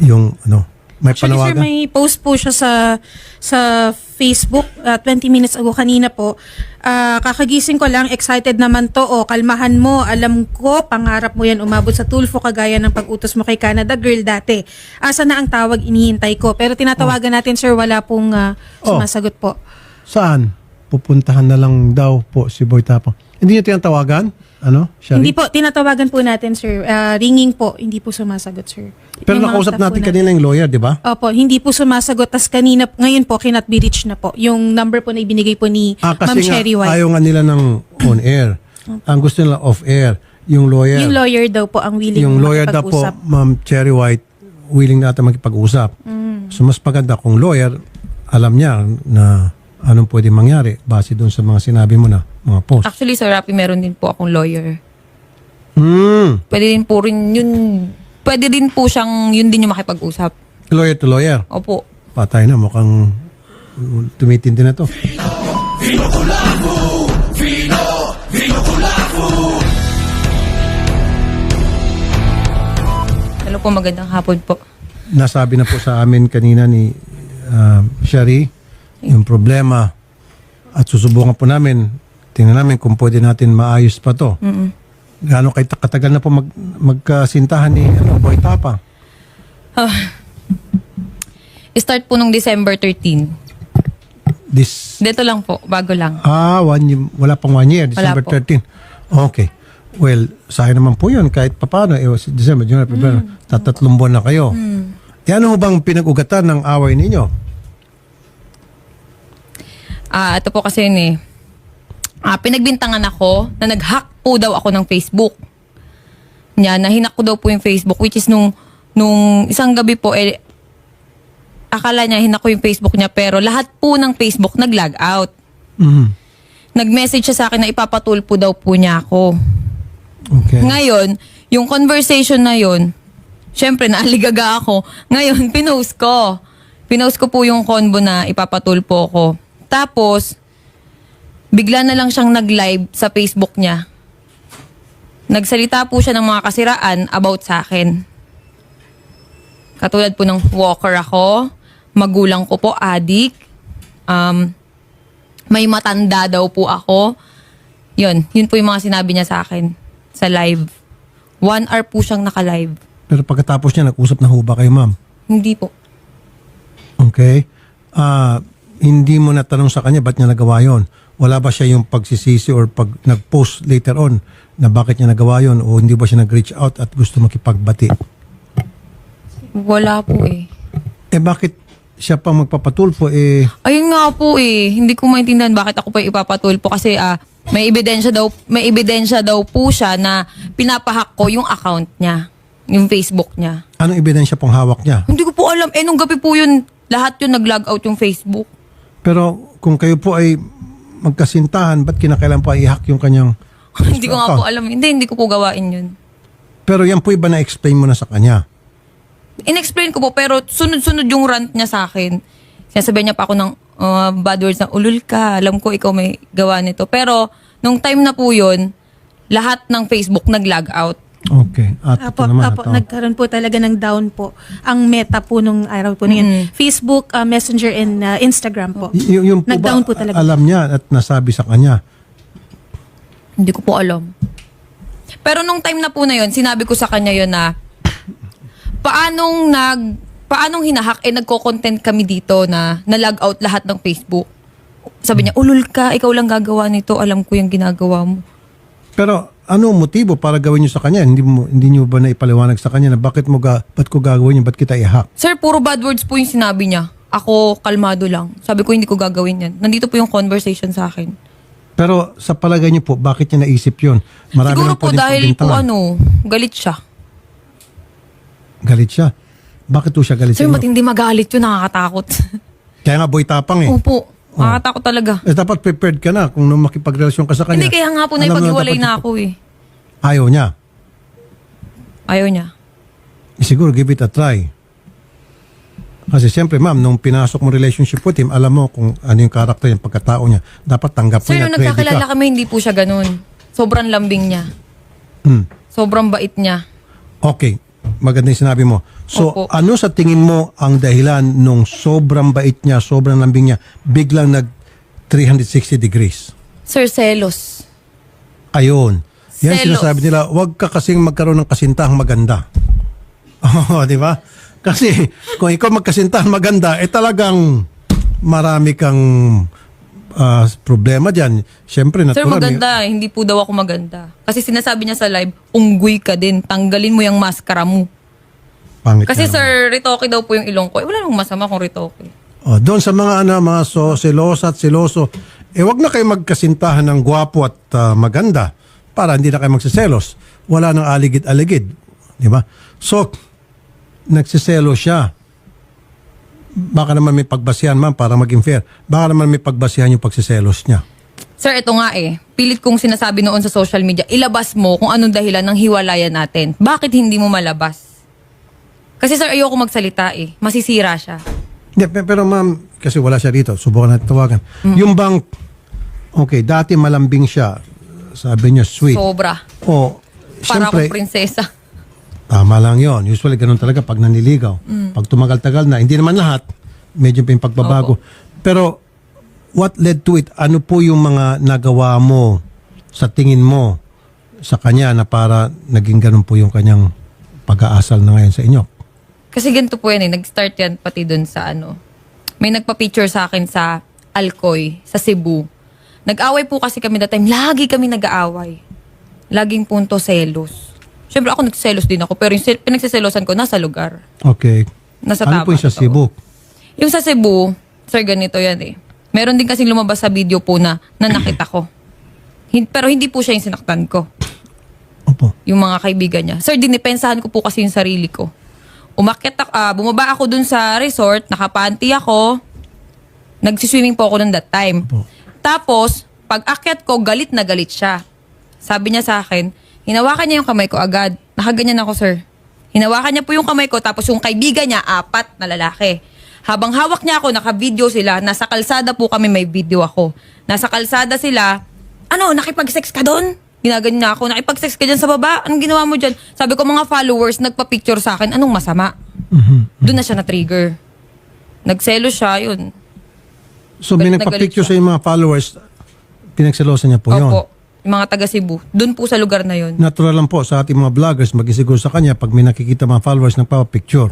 yung ano, may Actually, sir, may post po siya sa sa Facebook uh, 20 minutes ago kanina po. Ah, kakagising ko lang, excited naman to. O, kalmahan mo. Alam ko, pangarap mo yan umabot sa Tulfo kagaya ng pag-utos mo kay Canada Girl dati. Asa na ang tawag, inihintay ko. Pero tinatawagan natin, sir, wala pong ah, Oh. sumasagot po. Saan? Pupuntahan na lang daw po si Boy Tapang. Hindi niyo tinatawagan? Ano? Shari? Hindi po, tinatawagan po natin, sir. Ah, ringing po, hindi po sumasagot, sir. Pero Yung mga nakausap staff po natin kanina yung lawyer, di ba? Opo, hindi po sumasagot. Tapos kanina, ngayon po, cannot be reached na po. Yung number po na ibinigay po ni Ah, Ma'am kasi nga, Sherry White. ayaw nga nila ng on air. Ang gusto nila off air. Yung lawyer. Yung lawyer daw po ang willing yung lawyer daw po, makipag-usap. Ma'am Cherry White, willing na ata makipag-usap. Mm. So mas maganda kung lawyer, alam niya na anong pwede mangyari base doon sa mga sinabi mo na mga post. Actually, Sir Rapi, meron din po akong lawyer. Hmm. Pwede din po rin yun, pwede din po siyang, yun din yung makipag-usap. Lawyer to lawyer. Opo. Patay na, mukhang tumitindi na to. Hello po, magandang hapon po. Nasabi na po sa amin kanina ni uh, Sherry yung problema at susubukan po namin, tingnan namin kung pwede natin maayos pa to. Gaano kay katagal na po mag, magkasintahan ni ano, Boy Tapang? Start po nung December 13. This, Dito lang po, bago lang. ah, one, year- wala pang one year, December po. 13. Okay. Well, sayang naman po yun kahit papano. Eh, December, January, February, tatatlong buwan na kayo. Yan ho bang pinag-ugatan ng away ninyo? Ah, ito po kasi yun eh. Ah, pinagbintangan ako na nag-hack po daw ako ng Facebook. Niya, nahinak ko daw po yung Facebook which is nung nung isang gabi po eh akala niya hinak ko yung Facebook niya pero lahat po ng Facebook nag-log out. Mhm. Nag-message siya sa akin na ipapatulpo daw po niya ako. Okay. Ngayon, yung conversation na yun, syempre naaligaga ako. Ngayon, pinost ko. Pinost ko po yung convo na ipapatulpo ko. Tapos, bigla na lang siyang nag-live sa Facebook niya. Nagsalita po siya ng mga kasiraan about sa akin. Katulad po ng walker ako, magulang ko po, adik, um, may matanda daw po ako. Yun, yun po yung mga sinabi niya sa akin sa live. One hour po siyang naka-live. Pero pagkatapos niya, nag-usap na ho ba kayo, ma'am? Hindi po. Okay. Ah, hindi mo natanong sa kanya ba't niya nagawa yon? Wala ba siya yung pagsisisi or pag nag-post later on na bakit niya nagawa yon o hindi ba siya nag-reach out at gusto makipagbati? Wala po eh. Eh bakit siya pa magpapatulpo eh Ayun nga po eh. Hindi ko maintindihan bakit ako pa ipapatulpo kasi ah may ebidensya daw may ebidensya daw po siya na pinapahack ko yung account niya, yung Facebook niya. anong ebidensya pong hawak niya? Hindi ko po alam. Eh, nung gabi po yun, lahat yun nag-log out yung Facebook. Pero kung kayo po ay magkasintahan, ba't kinakailan pa i-hack yung kanyang hindi ko nga account? po alam. Hindi, hindi ko po gawain yun. Pero yan po iba na-explain mo na sa kanya. in-explain ko po, pero sunod-sunod yung rant niya sa akin. Sinasabi niya pa ako ng uh, bad words na, ulul ka, alam ko ikaw may gawa nito. Pero, nung time na po yun, lahat ng Facebook nag-log out. Okay. At ito Apo, naman. apo, ito. nagkaroon po talaga ng down po. Ang meta po nung araw po na yun. Facebook, ah, Messenger, and ah, Instagram po. Y- yung, yung po Nag-down ba, po talaga. alam niya at nasabi sa kanya? Hindi ko po alam. Pero nung time na po na yun, sinabi ko sa kanya yun na, paanong nag, paanong hinahack, eh nagko-content kami dito na na-log out lahat ng Facebook. Sabi niya, ulul ka, ikaw lang gagawa nito, alam ko yung ginagawa mo. Pero ano motibo para gawin niyo sa kanya? Hindi mo hindi niyo ba naipaliwanag sa kanya na bakit mo ga, ba't ko gagawin yun? Ba't kita i-hack? Sir, puro bad words po yung sinabi niya. Ako, kalmado lang. Sabi ko, hindi ko gagawin yan. Nandito po yung conversation sa akin. Pero sa palagay niyo po, bakit niya naisip yun? Marami Siguro po dahil po ano, galit siya. Galit siya. Bakit po siya galit Sir, sa inyo? matindi magalit yun, nakakatakot. Kaya nga boy tapang eh. Opo, nakakatakot talaga. Eh, dapat prepared ka na kung nung makipagrelasyon ka sa kanya. Hindi, kaya nga po Alam mo naipag-iwalay dapat- na ako eh. Ayaw niya. Ayaw niya. Eh, siguro give it a try. Kasi siyempre ma'am, nung pinasok mo relationship with him, alam mo kung ano yung karakter yung pagkatao niya. Dapat tanggap mo Sir, niya nung ready nagkakilala ka. kami, hindi po siya ganun. Sobrang lambing niya. Hmm. Sobrang bait niya. Okay. Maganda yung sinabi mo. So, Opo. ano sa tingin mo ang dahilan nung sobrang bait niya, sobrang lambing niya, biglang nag 360 degrees? Sir, selos. Ayun. Yan Selos. sinasabi nila, wag ka kasing magkaroon ng kasintahang maganda. Oo, di ba? Kasi kung ikaw magkasintahan maganda, eh talagang marami kang ah, problema dyan. Siyempre, Sir, natural. maganda. Hindi po daw ako maganda. Kasi sinasabi niya sa live, unggoy ka din. Tanggalin mo yung maskara mo. Pangit Kasi na. sir, ritoke daw po yung ilong ko. Eh, wala namang masama kung ritoke. Oh, doon sa mga ano, mga so, selosa at seloso, eh wag na kayo magkasintahan ng gwapo at ah, maganda para hindi na kayo magsiselos. Wala nang aligid-aligid. Di ba? So, nagsiselo siya. Baka naman may pagbasihan ma'am para maging fair. Baka naman may pagbasihan yung pagsiselos niya. Sir, ito nga eh. Pilit kong sinasabi noon sa social media, ilabas mo kung anong dahilan ng hiwalayan natin. Bakit hindi mo malabas? Kasi sir, ayoko magsalita eh. Masisira siya. Hindi, pe- pero ma'am, kasi wala siya rito. Subukan natin tawagan. Yung bang, okay, dati malambing siya. Sabi niya, sweet. Sobra. o, Para siyempre, akong prinsesa. Tama lang yon. Usually ganun talaga pag naniligaw. Pag tumagal-tagal na, hindi naman lahat, medyo pa yung pagbabago. Pero what led to it? Ano po yung mga nagawa mo sa tingin mo sa kanya na para naging ganun po yung kanyang pag-aasal na ngayon sa inyo? Kasi ganito po yan eh. Nag-start yan pati dun sa ano. May nagpa-picture sa akin sa Alcoy, sa Cebu. Nag-away po kasi kami that time. Lagi kami nag-aaway. Laging punto selos. Siyempre ako nagselos din ako. Pero yung sel- pinagsiselosan ko nasa lugar. Okay. Nasa ano po yung sa. Cebu? Yung sa Cebu, sir, ganito yan eh. Meron din kasing lumabas sa video po na nanakit ako. Hin- pero hindi po siya yung sinaktan ko. Opo. Yung mga kaibigan niya. Sir, dinipensahan ko po kasi yung sarili ko. Umakyat ako, ah, bumaba ako dun sa resort, nakapanty ako. Nagsiswimming po ako nun that time. Opo. Tapos, pag akyat ko, galit na galit siya. Sabi niya sa akin, hinawakan niya yung kamay ko agad. Nakaganyan ako, sir. Hinawakan niya po yung kamay ko, tapos yung kaibigan niya, apat na lalaki. Habang hawak niya ako, naka-video sila. Nasa kalsada po kami, may video ako. Nasa kalsada sila, ano, nakipag-sex ka doon? Ginaganyan niya ako, nakipag-sex ka dyan sa baba? Anong ginawa mo dyan? Sabi ko, mga followers, nagpa-picture sa akin, anong masama? Doon na siya na-trigger. Nagselo siya, yun. So may Galit na galit nagpa-picture sa yung mga followers, pinagselosan niya po yun. Opo. Yung mga taga Cebu. Doon po sa lugar na yun. natural lang po sa ating mga vloggers maging siguro sa kanya pag may nakikita mga followers nagpapapicture.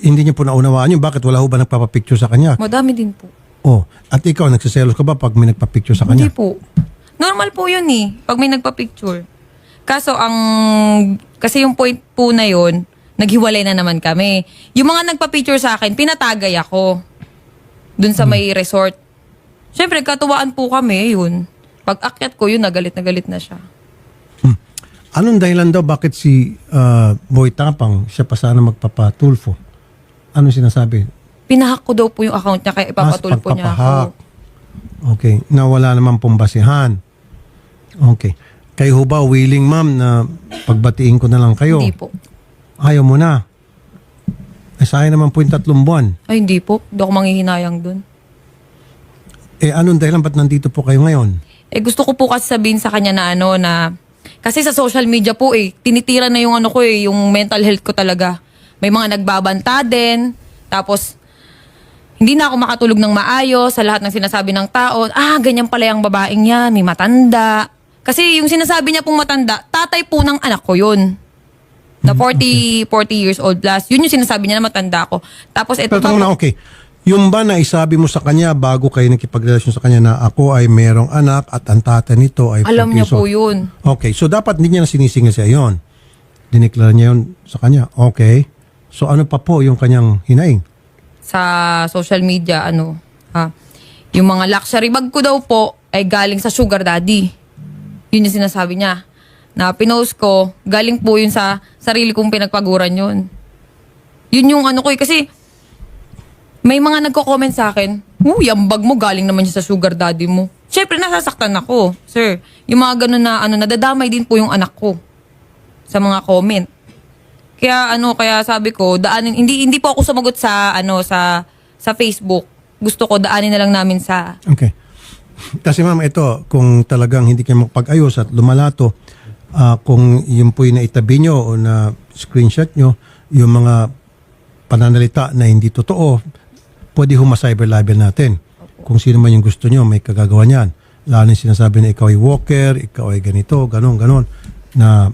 Hindi niyo po naunawaan yun. Bakit wala ho ba nagpapapicture sa kanya? Madami din po. Oh, at ikaw, nagsiselos ka ba pag may nagpapicture sa Hindi kanya? po. Normal po yun eh. Pag may nagpa-picture. Kaso ang... Kasi yung point po na yun, naghiwalay na naman kami. Yung mga nagpa-picture sa akin, pinatagay ako. Dun sa may resort. Siyempre, katuwaan po kami, yun. Pag akyat ko, yun, nagalit na galit na siya. Anong dahilan daw bakit si ah, Boy Tapang, siya pa sana magpapatulfo? Ano sinasabi? Pinahak ko daw po yung account niya, kaya ipapatulpo niya pagpapahak. ako. Okay. Na wala naman pong basihan. Okay. Kayo ho ba willing ma'am na pagbatiin ko na lang kayo? Hindi po. Ayaw mo na. Eh, sayang naman po yung tatlong buwan. Ay, hindi po. Hindi ako manghihinayang dun. Eh, anong dahilan ba't nandito po kayo ngayon? Eh gusto ko po kasi sabihin sa kanya na ano na kasi sa social media po eh tinitira na yung ano ko eh yung mental health ko talaga. May mga nagbabanta din. Tapos hindi na ako makatulog ng maayos sa lahat ng sinasabi ng tao. Ah, ganyan pala yung babaeng yan, may matanda. Kasi yung sinasabi niya pong matanda, tatay po ng anak ko yun. Na 40, 40 years old plus. Yun yung sinasabi niya na matanda ako. Tapos ito Pero tanong na, okay. Yung ba na isabi mo sa kanya bago kayo nakipagrelasyon sa kanya na ako ay merong anak at ang tata nito ay Alam niya po yun. Okay, so dapat hindi niya na sinisingil siya yon. Dineklara niya yun sa kanya. Okay. So ano pa po yung kanyang hinaing? sa social media, ano, ha, yung mga luxury bag ko daw po ay galing sa sugar daddy. Yun yung sinasabi niya. Na pinost ko, galing po yun sa sarili kong pinagpaguran yun. Yun yung ano ko eh, kasi may mga nagko-comment sa akin, Uy, ang bag mo galing naman siya sa sugar daddy mo. Siyempre, nasasaktan ako, sir. Yung mga ganun na, ano, nadadamay din po yung anak ko sa mga comment. Kaya ano, kaya sabi ko, daanin hindi hindi po ako sumagot sa ano sa sa Facebook. Gusto ko daanin na lang namin sa Okay. Kasi ma'am, ito, kung talagang hindi kayo makapag-ayos at lumalato, ah, kung yun po yung naitabi nyo o na screenshot nyo, yung mga pananalita na hindi totoo, pwede ho ma-cyber libel natin. Kung sino man yung gusto nyo, may kagagawa niyan. Lalo yung sinasabi na ikaw ay walker, ikaw ay ganito, ganon, ganon, na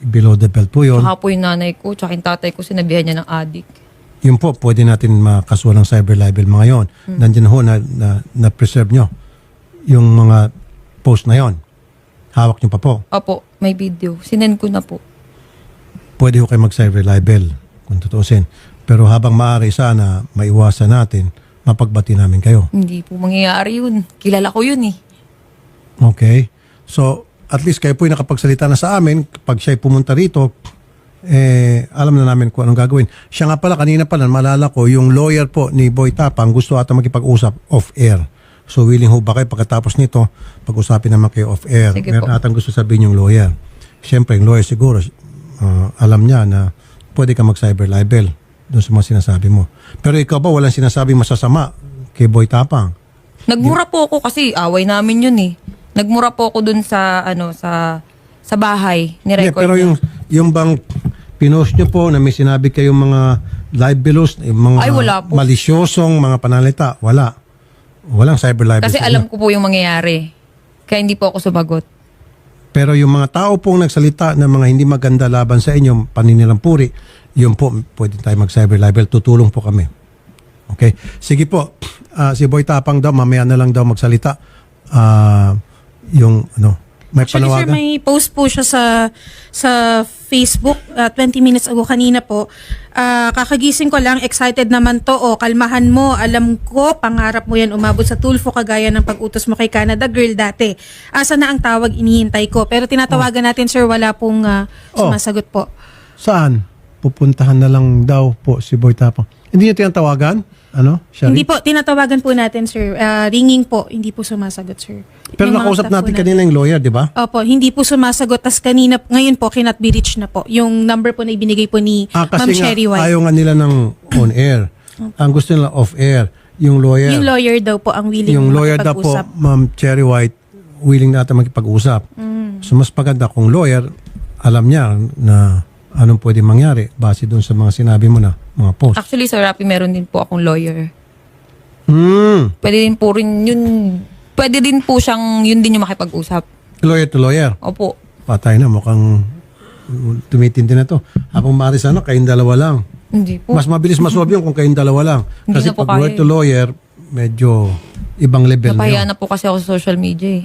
below the belt po yun. Tsaka po yung nanay ko, tsaka yung tatay ko, sinabihan niya ng addict. Yun po, pwede natin makasuhan ng cyber libel mga yon. Nandiyan ho na, na, na preserve nyo yung mga post na yon. Hawak nyo pa po. Opo, may video. Sinend ko na po. Pwede ho kayo mag-cyber libel kung tutuusin. Pero habang maaari sana maiwasan natin, mapagbati namin kayo. Hindi po mangyayari yun. Kilala ko yun eh. Okay? So, at least kayo po yung nakapagsalita na sa amin. Pag siya'y pumunta rito, eh, alam na namin kung anong gagawin. Siya nga pala, kanina pala, malala ko, yung lawyer po ni Boy Tapang gusto ata makipag-usap off-air. So, willing ho ba kayo pagkatapos nito, pag-usapin naman kayo off-air. Sige Meron po. atang gusto sabihin yung lawyer. Siyempre, yung lawyer siguro, ah, alam niya na pwede ka mag-cyber libel doon sa mga sinasabi mo. Pero ikaw ba, walang sinasabing masasama kay Boy Tapang? Nagmura po ako kasi away namin yun eh. Nagmura po ako dun sa, ano, sa, sa bahay. Hindi, Ni-record pero yung, yung bang pinost nyo po na may sinabi kayong mga live belows, yung mga Ay, wala po. malisyosong mga panalita, wala. Walang cyber libel. Kasi sa alam ko po yung mangyayari. Kaya hindi po ako sumagot. Pero yung mga tao pong nagsalita ng mga hindi maganda laban sa inyo, paninilang puri, yun po, pwede tayo mag-cyber libel. Tutulong po kami. Okay? Sige po. Ah, si Boy Tapang daw, mamaya na lang daw magsalita. Ah, yung, ano, may Actually, sir, panawagan. may post po siya sa sa Facebook uh, 20 minutes ago kanina po. Ah, kakagising ko lang, excited naman to. O, kalmahan mo. Alam ko, pangarap mo yan umabot sa Tulfo kagaya ng pag-utos mo kay Canada Girl dati. Asa na ang tawag inihintay ko. Pero tinatawagan natin, sir, wala pong ah, Oh. sumasagot po. Saan? Pupuntahan na lang daw po si Boy Tapang. Hindi niyo tinatawagan? Ano? Shari? Hindi po, tinatawagan po natin, sir. Ah, ringing po, hindi po sumasagot, sir. Pero Yung nakausap natin kanina yung lawyer, di ba? Opo, hindi po sumasagot. Tas kanina, ngayon po, cannot be reached na po. Yung number po na ibinigay po ni Ah, Ma'am Sherry White. ayaw nga nila ng on-air. Ang gusto nila off-air. Yung lawyer, Yung lawyer daw po ang willing yung lawyer daw po. Ma'am Cherry White, willing na ata makipag-usap. Mm. So mas maganda kung lawyer, alam niya na anong pwede mangyari base doon sa mga sinabi mo na mga post. Actually, Sir Rapi, meron din po akong lawyer. Hmm. Pwede din po rin yun, pwede din po siyang, yun din yung makipag-usap. Lawyer to lawyer. Opo. Patay na, mukhang tumitindi na to. Habang maaari sana, kayong dalawa lang. Hindi po. Mas mabilis masolve yun kung kayong dalawa lang. Hindi Kasi na po pag lawyer to lawyer, medyo ibang level na Napahiya yun. na po kasi ako sa social media eh.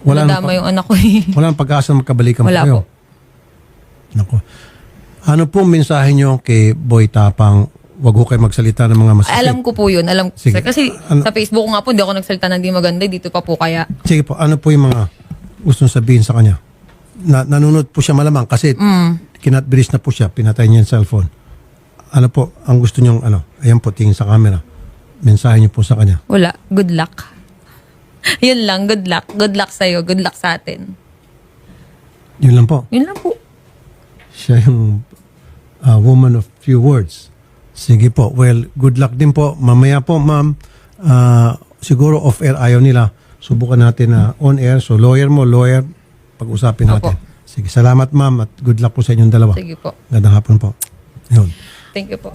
Wala Wala nang Nadama yung anak ko eh. Wala nang pag-asa na magkabalikan pa Wala kayo. po. Nako. Ano po ang mensahe nyo kay Boy Tapang? Huwag ho kayo magsalita ng mga masasakit. Alam ko po yun. Alam ko. Sige. Sir. Kasi Ano- sa Facebook ko nga po, hindi ako nagsalita ng di maganda. Dito pa po kaya. Sige po, ano po yung mga gusto sabihin sa kanya? Na, nanunod po siya malamang kasi Mm. kinatbiris na po siya, pinatay niya yung cellphone. Ano po, ang gusto nyong ano? Ayan po, tingin sa camera. Mensahe niyo po sa kanya. Wala. Good luck. yun lang. Good luck. Good luck sa'yo. Good luck sa atin. Yun lang po. Yun lang po. Siya yung uh, woman of few words. Sige po. Well, good luck din po. Mamaya po, ma'am, uh, siguro off-air ayaw nila. Subukan natin na on-air. So, lawyer mo, lawyer, pag-usapin natin. Opo. Sige, salamat ma'am at good luck po sa inyong dalawa. Sige po. Gandang hapon po. Yun. Thank you po.